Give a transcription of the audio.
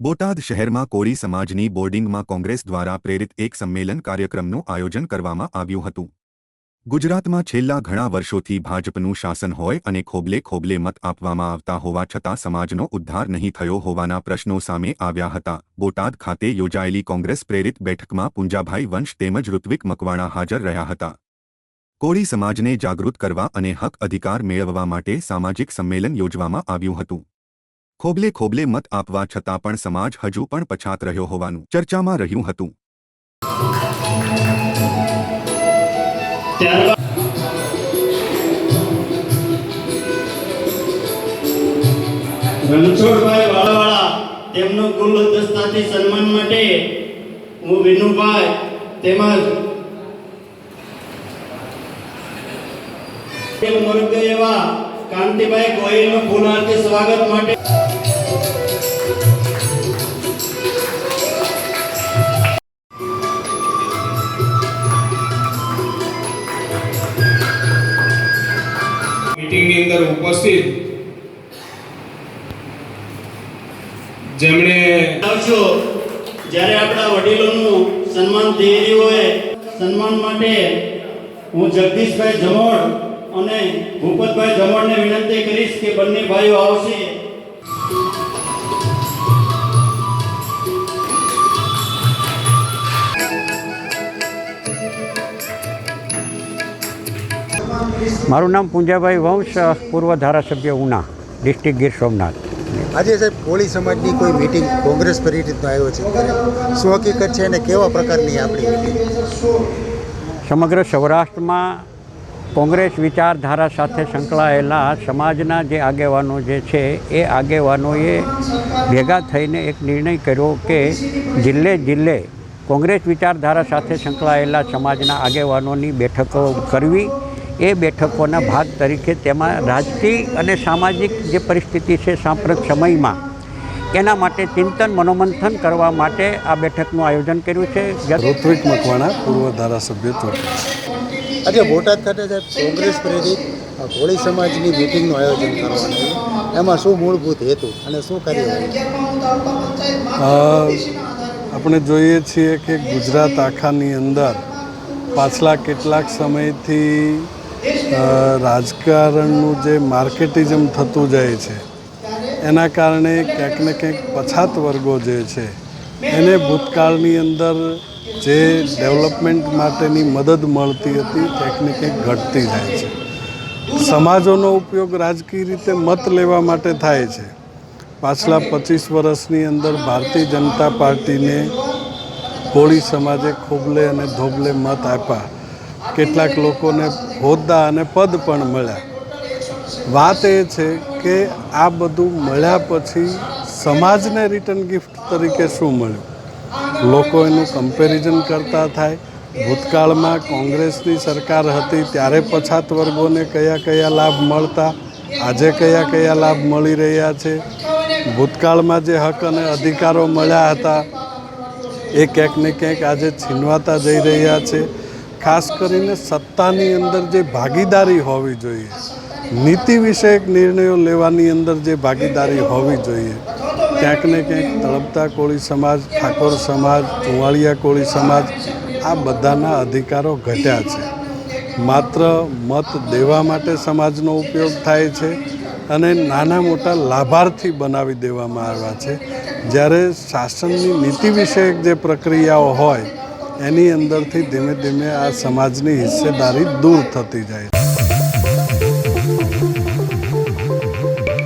બોટાદ શહેરમાં કોળી સમાજની બોર્ડિંગમાં કોંગ્રેસ દ્વારા પ્રેરિત એક સંમેલન કાર્યક્રમનું આયોજન કરવામાં આવ્યું હતું. ગુજરાતમાં છેલ્લા ઘણા વર્ષોથી ભાજપનું શાસન હોય અને ખોબલે ખોબલે મત આપવામાં આવતા હોવા છતાં સમાજનો ઉદ્ધાર નહીં થયો હોવાના પ્રશ્નો સામે આવ્યા હતા. બોટાદ ખાતે યોજાયેલી કોંગ્રેસ પ્રેરિત બેઠકમાં પુંજાભાઈ વંશ તેમજ ઋત્વિક મકવાણા હાજર રહ્યા હતા. કોળી સમાજને જાગૃત કરવા અને હક અધિકાર મેળવવા માટે સામાજિક સંમેલન યોજવામાં આવ્યું હતું. ખોબલે ખોબલે મત આપવા છતાં પણ સમાજ હજુ પણ પછાત રહ્યો હોવાનું ચર્ચામાં રહ્યું હતું. રણછોડભાઈ વાળાવાળા, તેમનું કુલ સન્માન માટે સ્વાગત માટે અંદર ઉપસ્થિત. જેમણે આવશો જ્યારે આપણા વડીલોનું સન્માન થઈ રહ્યું હોય, સન્માન માટે હું જગદીશભાઈ જમોડ અને ભૂપતભાઈ જમોડને વિનંતી કરીશ કે બંને ભાઈઓ આવશે. મારું નામ પૂંજાભાઈ વંશ પૂર્વ ધારાસભ્ય ઉના ડિસ્ટ્રિક્ટ ગીર સોમનાથ. આજે સાહેબ કોળી સમાજની કોઈ મિટિંગ કોંગ્રેસ પ્રેરિતનું આવ્યો છે? શું હકીકત છે અને કેવા પ્રકારની આપણી સમગ્ર સૌરાષ્ટ્રમાં કોંગ્રેસ વિચારધારા સાથે સંકળાયેલા સમાજના જે આગેવાનો જે છે એ આગેવાનોએ ભેગા થઈને એક નિર્ણય કર્યો કે જિલ્લે જિલ્લે કોંગ્રેસ વિચારધારા સાથે સંકળાયેલા સમાજના આગેવાનોની બેઠકો કરવી. એ બેઠકોના ભાગ તરીકે તેમાં રાજકીય અને સામાજિક જે પરિસ્થિતિ છે સાંપ્રત સમયમાં એના માટે ચિંતન મનોમંથન કરવા માટે આ બેઠકનું આયોજન કર્યું છે. ઋત્વિક મકવાણા પૂર્વ ધારાસભ્ય આજે બોટાદ ખાતે કોંગ્રેસ પ્રેરિત કોળી સમાજની મિટિંગનું આયોજન કરવાનું છે. એમાં શું મૂળભૂત હેતુ અને શું કાર્ય આપણે જોઈએ છીએ કે ગુજરાત આખાની અંદર પાછલા કેટલાક સમયથી રાજકારણનું જે માર્કેટિઝમ થતું જાય છે, એના કારણે ક્યાંક ને ક્યાંક પછાત વર્ગો જે છે, એને ભૂતકાળની અંદર જે ડેવલપમેન્ટ માટેની મદદ મળતી હતી, ક્યાંક ને ક્યાંક ઘટતી જાય છે. સમાજોનો ઉપયોગ રાજકીય રીતે મત લેવા માટે થાય છે. પાછલા પચીસ વર્ષની અંદર ભારતીય જનતા પાર્ટીને કોળી સમાજે ખોબલે અને ધોબલે મત આપ્યા. કેટલાક લોકોને હોદ્દા અને પદ પણ મળ્યા. વાત એ છે કે આ બધું મળ્યા પછી સમાજને રિટર્ન ગિફ્ટ તરીકે શું મળ્યું? લોકો એનું કમ્પેરિઝન કરતા થાય. ભૂતકાળમાં કોંગ્રેસની સરકાર હતી ત્યારે પછાત વર્ગોને કયા કયા લાભ મળતા? આજે કયા કયા લાભ મળી રહ્યા છે? ભૂતકાળમાં જે હક અને અધિકારો મળ્યા હતા, એ ક્યાંક ને ક્યાંક આજે છીનવાતા જઈ રહ્યા છે. ખાસ કરીને સત્તાની અંદર જે ભાગીદારી હોવી જોઈએ, નીતિ વિષયક નિર્ણયો લેવાની અંદર જે ભાગીદારી હોવી જોઈએ, ક્યાંક ને ક્યાંક તળપતા કોળી સમાજ, ઠાકોર સમાજ, ચુંવાળિયા કોળી સમાજ, આ બધાના અધિકારો ઘટ્યા છે. માત્ર મત દેવા માટે સમાજનો ઉપયોગ થાય છે અને નાના મોટા લાભાર્થી બનાવી દેવામાં આવ્યા છે. જ્યારે શાસનની નીતિ વિષયક જે પ્રક્રિયાઓ હોય એની અંદરથી ધીમે ધીમે આ સમાજની હિસ્સેદારી દૂર થતી જાય